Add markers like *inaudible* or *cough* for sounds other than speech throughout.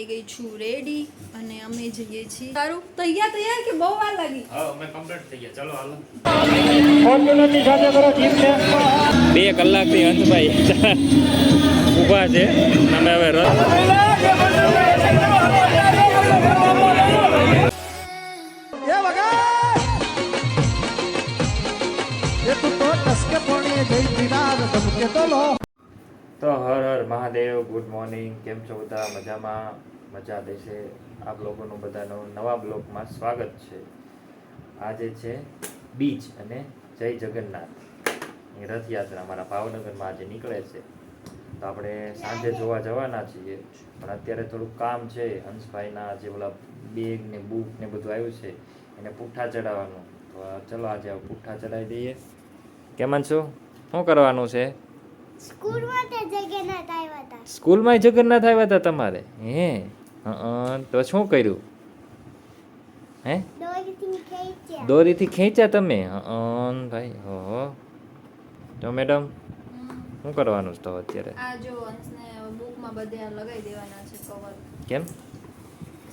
થઈ ગઈ છું રેડી અને અમે જઈએ છીએ. સારું તૈયાર તૈયાર કે બહુ વાર લાગી? હા અમે કમ્પ્લીટ થઈ ગયા. ચલો હાલો. ફોર્ચ્યુનરની સાથે કરો ઠીક છે? બે કલાકથી અંશભાઈ ઊભા છે. અમે હવે રથ એ વગર એ તું તો ટસકે પોણીએ જઈ દિનાર ધમકે તો લો. તો હર હર મહાદેવ ગુડ મોર્નિંગ. કેમ છો બધા? મજામાં? મજા દેશે આ લોકોનું બધાનો નવા બ્લોગમાં સ્વાગત છે. આજે છે બીચ અને જય જગન્નાથ. રથયાત્રા અમારા ભાવનગરમાં આજે નીકળે છે. તો આપણે સાંજે જોવા જવાના છીએ. પણ અત્યારે થોડુંક કામ છે. હંસભાઈના જે ઓલા બેગ ને બુક ને બધું આવ્યું છે એને પુઠ્ઠા ચડાવવાનું તો ચલો આજે પુઠ્ઠા ચડાવી દઈએ. કેમ છો? શું કરવાનું છે? સ્કૂલમાં જગન્નાથ આવ્યા હતા. સ્કૂલમાં જગન્નાથ આવ્યા હતા તમારે? હે. હં, તો શું કર્યું? હે? દોરીથી ખેંચ્યા. તમે? હં, ભાઈ હો તો મેડમ શું કરવાનું છે તો અત્યારે? આ જો અંશને બુકમાં બધે આ લગાવી દેવાના છે કવર કેમ?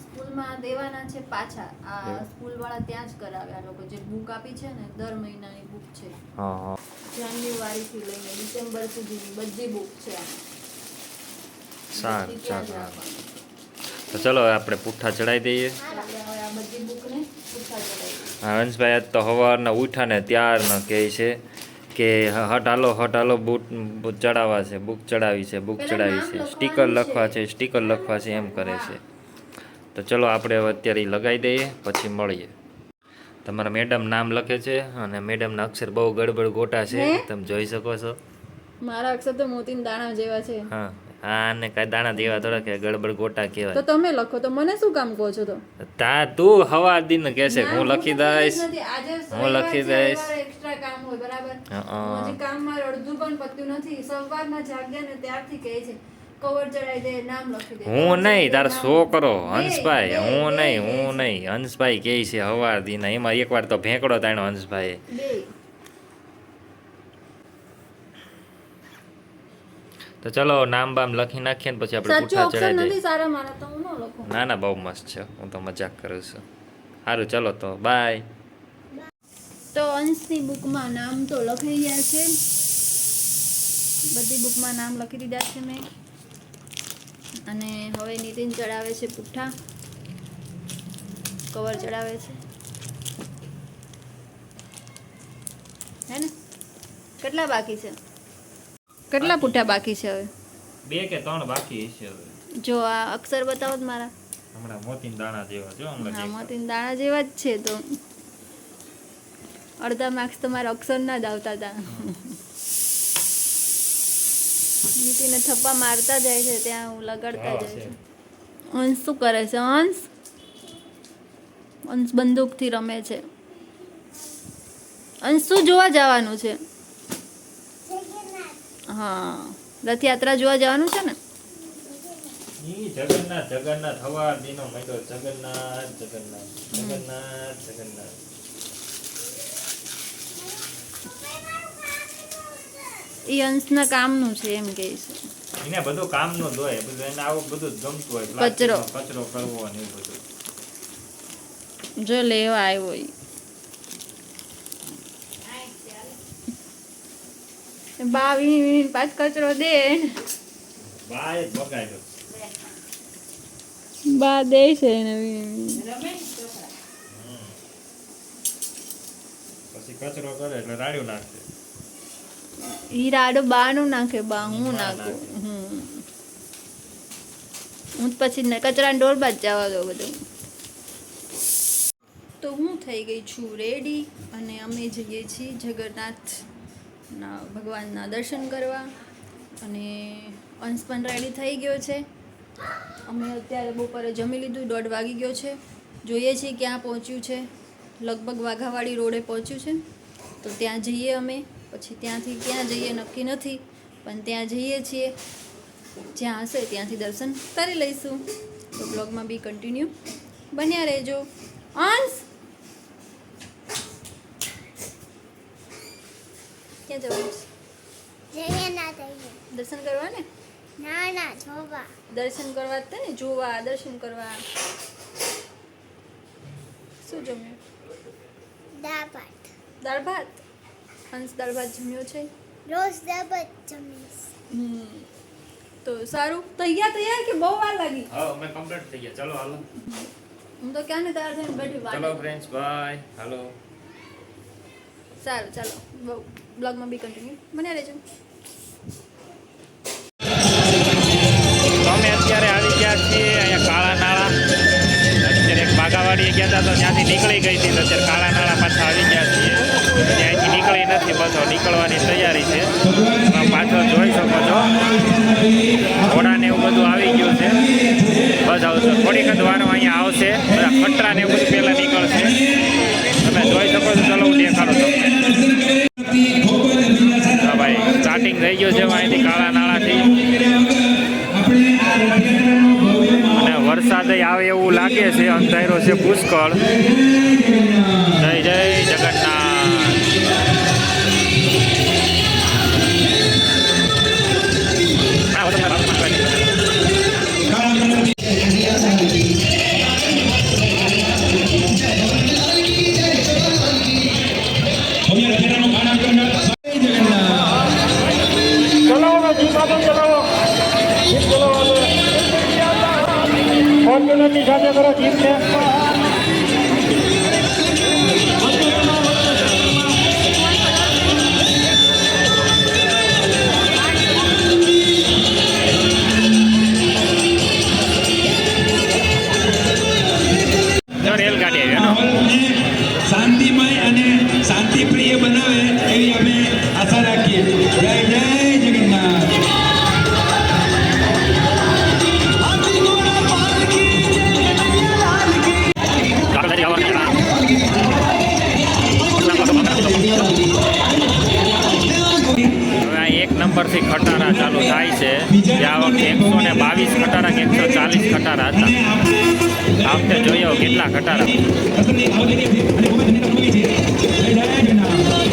સ્કૂલમાં દેવાના છે પાછા. આ? સ્કૂલ વાળા ત્યાં જ કરાવે આ લોકો. જે બુક આપી છે ને દર મહિનાની બુક છે. હા હા. જાન્યુઆરીથી લઈને ડિસેમ્બર સુધીની બધી બુક છે સારું સારું. તો ચલો આપણે પૂઠા ચડાવી દઈએ. હંસભાઈ આજ તો સવારના ઉઠાને ત્યારના કહે છે કે હટ હાલો હટ હાલો બુટ ચડાવવા છે બુક ચડાવી છે બુક ચડાવી છે સ્ટીકર લખવા છે. છે સ્ટીકર લખવા છે એમ કરે છે. તો ચલો આપણે હવે અત્યારે લગાવી દઈએ પછી મળીએ. તમારા મેડમ નામ લખે છે અને મેડમના અક્ષર બહુ ગડબડ ગોટા છે તમે જોઈ શકો છો. મારા અક્ષર તો મોતીન દાણા જેવા છે. હા. હા ને કાંઈ દાણા દેવા થોડા કે ગડબડ ગોટા તો તમે લખો તો મને શું કામ કહો છો તો? તા તું હવા દિન કે છે હું લખી દઈશ. હું લખી દઈશ. એક્સ્ટ્રા કામ હોય બરાબર? હજી કામમાં અડધું પણ પત્યું નથી. સવારના જાગ્યા ને ત્યારથી કહે છે હું નહીં તારો છોકરો હંસભાઈ હું નહીં હું નહીં. હંસભાઈ કે છે હવાર દીના એમાં એકવાર તો ભેંકડો તાણ્યો હંસભાઈ તો ચલો નામ બામ લખી નાખીએ ને પછી આપણે પૂઠા ચડાવી દઈએ. સારા મારા તો હું ન લખું? ના ના બહુ મસ્ત છે. હું તો મજાક કરું છું. સારું ચલો તો બાય. તો અંશની બુકમાં નામ તો લખી ગયા છે. બધી બુકમાં નામ લખી દીધા છે મેં. અને હવે નીતિન ચડાવે છે પુઠ્ઠા કવર ચડાવે છે. હે ને? કેટલા બાકી છે? કેટલા પૂઠા બાકી છે હવે? બે કે ત્રણ બાકી છે હવે. જો આ અક્ષર બતાવો મારા. હમણાં મોતીન દાણા જેવા જો હમણાં મોતીન દાણા જેવા જ છે તો. અડધા માર્ક્સ તો મારા અક્ષરના જ આવતા હતા. નીતિને થપ્પા મારતા જાય છે ત્યાં હું લગાડતા જાય છે. અંશ શું કરે છે અંશ? અંશ બંદૂકથી રમે છે. અંશ શું જોવા જવાનું છે? હા. રથયાત્રા જોવા જવાનું છે ને? જગન્નાથ જગન્નાથ હવા દીનો મેં જગન્નાથ જગન્નાથ જગન્નાથ જગન્નાથ. એ અંશના કામનું છે એમ કે છે. એને બધું કામનું જ હોય બધું એને આવું બધું જમતું હોય કચરો. કચરો કરવો ને બધું. જો લેવા આવ્યો ઈ. બા વીણી વીણી પાછ કચરો દે. બગાડ્યો બા દે છે એને વીણી. પછી કચરો કરે એટલે રાડ્યો નાખે. ઈ રાડો બા નું નાખે બા હું નાખું? હમ. હું પછી ને કચરાની ડોલમાં જ જવા દો બધું. તો હું થઈ ગઈ છું રેડી. અને અમે જઈએ છીએ જગન્નાથના ભગવાનના દર્શન કરવા અને અંશ પણ રેડી થઈ ગયો છે. અમે અત્યારે બપોરે જમી લીધું, દોઢ વાગી ગયો છે. જોઈએ છીએ ક્યાં પહોંચ્યું છે. લગભગ વાઘાવાડી રોડે પહોંચ્યું છે. તો ત્યાં જઈએ અમે. પછી ત્યાંથી ક્યાં જઈએ નક્કી નથી, પણ ત્યાં જઈએ છીએ. જ્યાં હશે ત્યાંથી દર્શન કરી લઈશું. તો બ્લોગમાં બી કન્ટિન્યુ બન્યા રહેજો. અંશ! ક્યાં જવાનું છે જગન્નાથ આવ્યા દર્શન કરવા ને ના ના જોવા દર્શન કરવા જ તે ને જોવા દર્શન કરવા શું જમ્યું? દાળ ભાત। દાળ ભાત? હંસ દાળ ભાત જમ્યો છે? રોજ દાળ ભાત જમીશ। હમ. તો સારું. તૈયાર તૈયાર કે બહુ વાર લાગી? હા અમે કમ્પ્લીટ થઈ ગયા. ચલો હાલો. હું તો ક્યાં ને તૈયાર થઈને બેઠી ચલો વાત ફ્રેન્ડ્સ બાય હાલો. સારું, ચાલો. બ્લોગમાં બી કન્ટિન્યુ મને રહેજો. અમે અત્યારે આવી ગયા છીએ અહીંયા કાળા નાળા. અત્યારે એક બાગાવાડીએ ગયા હતા તો ત્યાંથી નીકળી ગઈ હતી અત્યારે કાળા નાળા પાછા આવી ગયા છીએ. ત્યાંથી નીકળી નથી બસો નીકળવાની તૈયારી છે. પાછળ જોઈ શકો છો. ઘોડા ને એવું બધું આવી ગયું છે. બસ આવશે થોડીક જ વારમાં અહીંયા આવશે. બધા કટરા ને એવું બધું પહેલાં નીકળશે. થઈ ગયો છે અહીંથી કાળા નાળાથી. અને વરસાદ આવે એવું લાગે છે, અંધારો છે પુષ્કળ જય જય. સાથે કરો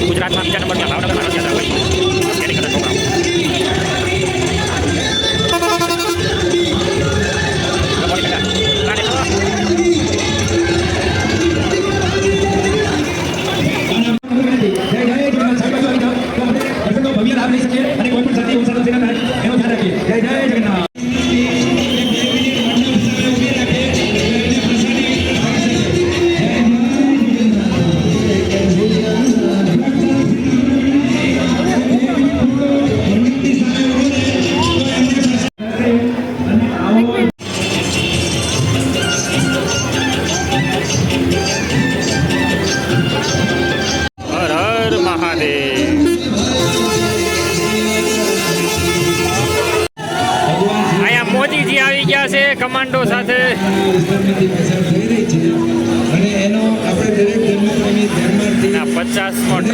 ગુજરાતમાં બીજા નંબરમાં ભાવનગર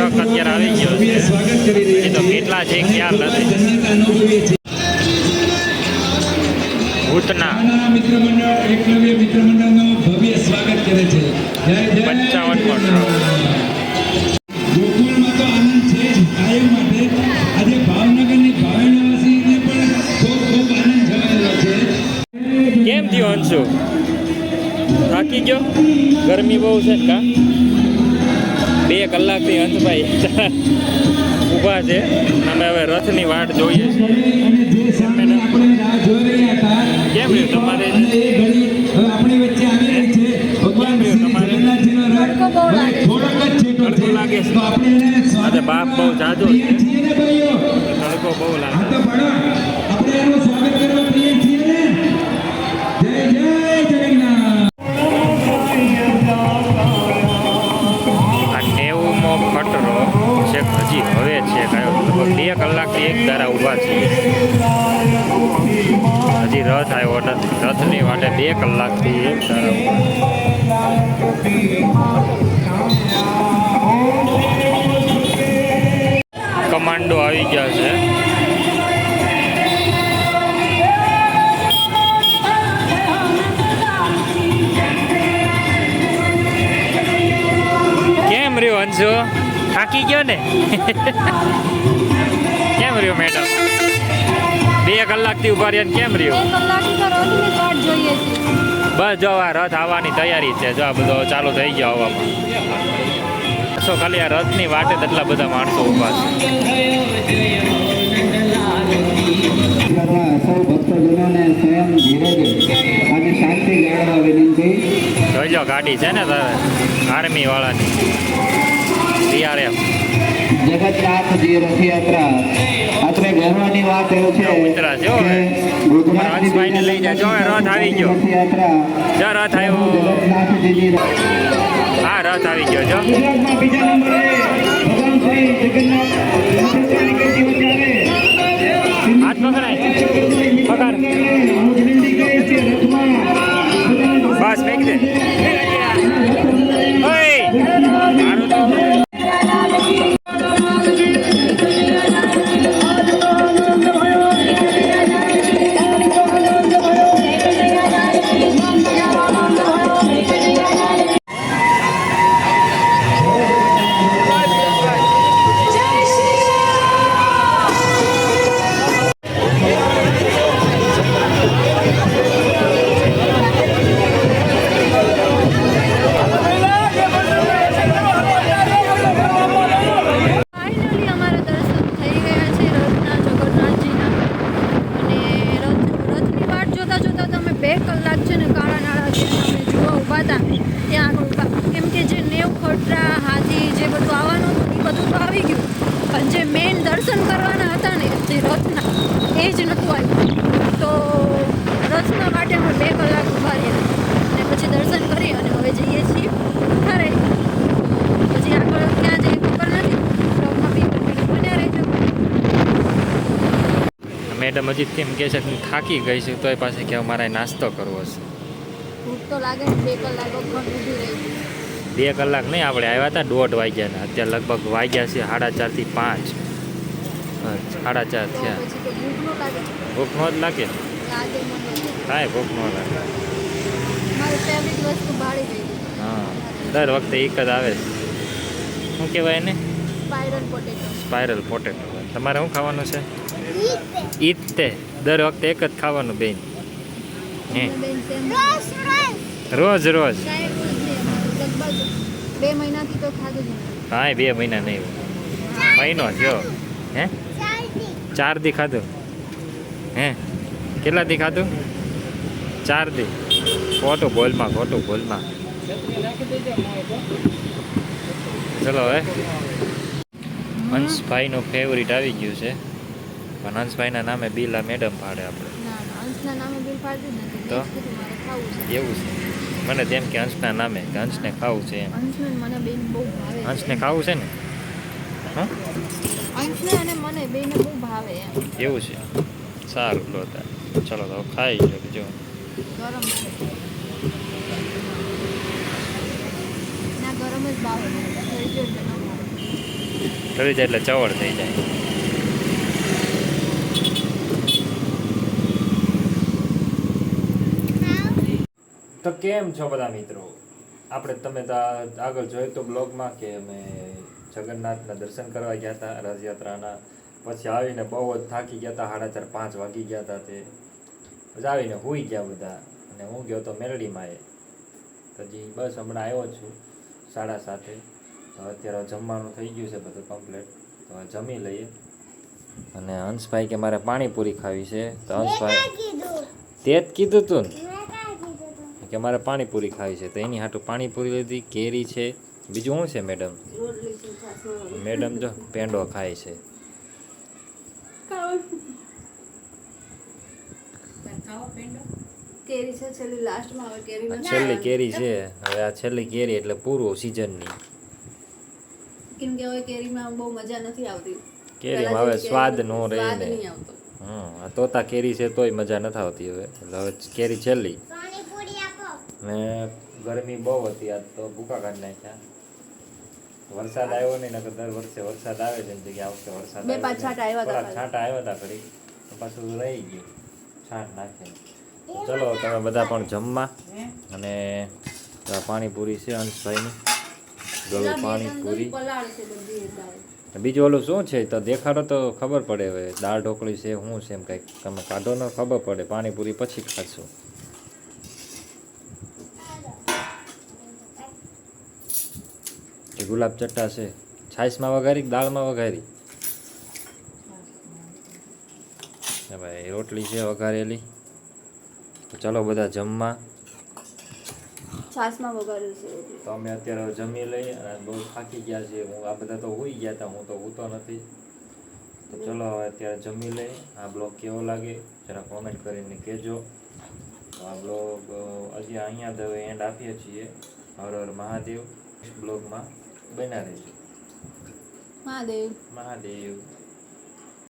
ટ્રક અત્યારે આવી ગયો છે. એ તો કેટલા છે, ખ્યાલ નથી. કેમ થયું અંશુ? થાકી ગયો? ગરમી બહુ છે કા? બે કલાકથી અંતભાઈ *laughs* ઊભા છે. અમે હવે રથની વાટ જોઈએ છીએ. અને જે સામે આપણે રાહ જોઈ રહ્યા હતા કેમ રહ્યું તમારે? લાગે એ બાપ બહુ આપણી વચ્ચે આવી રહી છે. રથની વાટે બે કલાકથી એક કમાન્ડો આવી ગયા છે. કેમ રહ્યો અંશુ? થાકી ગયો ને? *laughs* કેમ રહ્યો મેડમ બે કલાકથી ઊભા રહ્યા ને કેમ રહ્યું? બસ જો આ રથ આવવાની તૈયારી છે. જો આ બધો ચાલુ થઈ ગયો આવવામાં બસો ખાલી આ રથની વાટે જ એટલા બધા માણસો ઊભા છે. જોઈ જોઈજો ગાડી છે ને તારે. આર્મી વાળાની. ટીઆરએફ જગન્નાથજી રથયાત્રા આપણે ગર્વની વાત એવું છે કે ગુજરાતની લઈ જાય. જો રથ આવી ગયો. રથયાત્રા રથ આવ્યો. હા રથ આવી ગયો જો. ગુજરાતમાં બીજા નંબરે ભગવાન શ્રી જગન્નાથ રથયાત્રાની કઈ વચ્ચે આવે. હાથ પકડાય પકડ બસ ફેંક દે. મેડમ કેમ કે કહે છે હું થાકી ગઈ છું તોય પાસે કે મારે નાસ્તો કરવો છે. ભૂખ તો લાગે બે કલાક બે નહીં આપણે આવ્યા હતા દોઢ વાગ્યાના. અત્યારે લગભગ વાગ્યા છે સાડા ચારથી પાંચ. સાડા ચાર થયા. ભૂખ ન જ લાગે? કાંઈ ભૂખ નો લાગે. હા દર વખતે એક જ આવે છે. શું કહેવાય એને? સ્પાયરલ પોટેટો સ્પાઇરલ પોટેટો તમારે શું ખાવાનું છે? ઈ જ તે દર વખતે એક જ ખાવાનું બેન. હે. રોજ રોજ. બે મહિનાથી તો ખાધું હા બે મહિના નહીં મહિનો થયો હે? ચાર દી ખાધું. હે? કેટલા દી ખાધું? ચાર દી ખોટું બોલમાં ખોટું બોલમાં. ચલો હવે. હંસભાઈનું ફેવરિટ આવી ગયું છે. પણ હંસભાઈના નામે બિલ આ મેડમ પાડે આપણે. જ તો? જ એવું છે. મને તેમ કે હંસના નામે કે હંસને ખાવું છે એમ. હંસને ખાવું છે ને? હા? અને મને બેને બહુ ભાવે એમ. એવું છે. સારું લો ચલો તો ખાઈ બીજું. ગરમ ના ગરમ જ ભાવે. થઈ એટલે ન જાય એટલે ચવડ થઈ જાય તો કેમ છો બધા મિત્રો? આપણે તમે તો આગળ જોયું તો બ્લોગમાં કે અમે જગન્નાથના દર્શન કરવા ગયા હતા રથયાત્રાના. પછી આવીને બહુ જ થાકી ગયા હતા સાડા ચાર પાંચ વાગી ગયા હતા તે. પછી આવીને સૂઈ ગયા બધા. અને હું ગયો તો મેલડીમાં એ. હજી બસ હમણાં આવ્યો છું સાડા સાતે. તો અત્યારે જમવાનું થઈ ગયું છે બધું કમ્પ્લેટ તો જમી લઈએ. અને હંસભાઈ કે મારે પાણીપુરી ખાવી છે. તો હંસભાઈ તે જ કીધું તું ને? કે મારે પાણીપુરી ખાવી છે. તો એની હાટું પાણીપુરી લીધી કેરી છે. બીજું શું છે મેડમ? મેડમ જો પેંડો ખાય છે. છેલ્લી કેરી છે. હવે આ છેલ્લી કેરી એટલે પૂરું સિઝનની કેમ કે હવે કેરીમાં બહુ મજા નથી આવતી. કેરીમાં હવે સ્વાદ નો રહે ને. આ તોતા કેરી છે તોય મજા નથી આવતી હવે. એટલે હવે કેરી છેલ્લી. ને ગરમી બહુ હતી આજ તો ભૂકા કાઢી નાખ્યા વરસાદ આવ્યો નહીં નકર દર વર્ષે વરસાદ આવે છે જગ્યા આ વખતે વરસાદ બે પાંચ. છાંટા આવ્યા હતા છાંટા આવ્યા હતા ઘડી પાછું રહી ગયું છાંટ નાખીને. ચલો તમે બધા પણ જમવા અને પાણીપુરી છે અંશભાઈની ગળું પાણીપુરી બીજું. ઓલું શું છે તો દેખાડો તો ખબર પડે હવે દાળ ઢોકળી છે શું છે એમ કંઈક તમે કાઢો ને ખબર પડે પાણીપુરી પછી ખાશું. એ ગુલાબ ચટ્ટા છે. છાશમાં વઘારી કે દાળમાં વઘારી? ભાઈ રોટલી છે વઘારેલી. ચાલો બધા જમવા. છાશમાં છે તો અમે અત્યારે જમી લઈ અને બહુ થાકી ગયા છીએ. હું આ બધા તો હોઈ ગયા હતા હું તો હોતો નથી. તો ચલો હવે અત્યારે જમી લઈ આ બ્લોગ કેવો લાગે જરા કોમેન્ટ કરીને કહેજો. તો આ બ્લોગ હજી અહીંયા તો એન્ડ આપીએ છીએ. હર હર મહાદેવ. બ્લોગમાં બન્યા રહેજો મહાદેવ મહાદેવ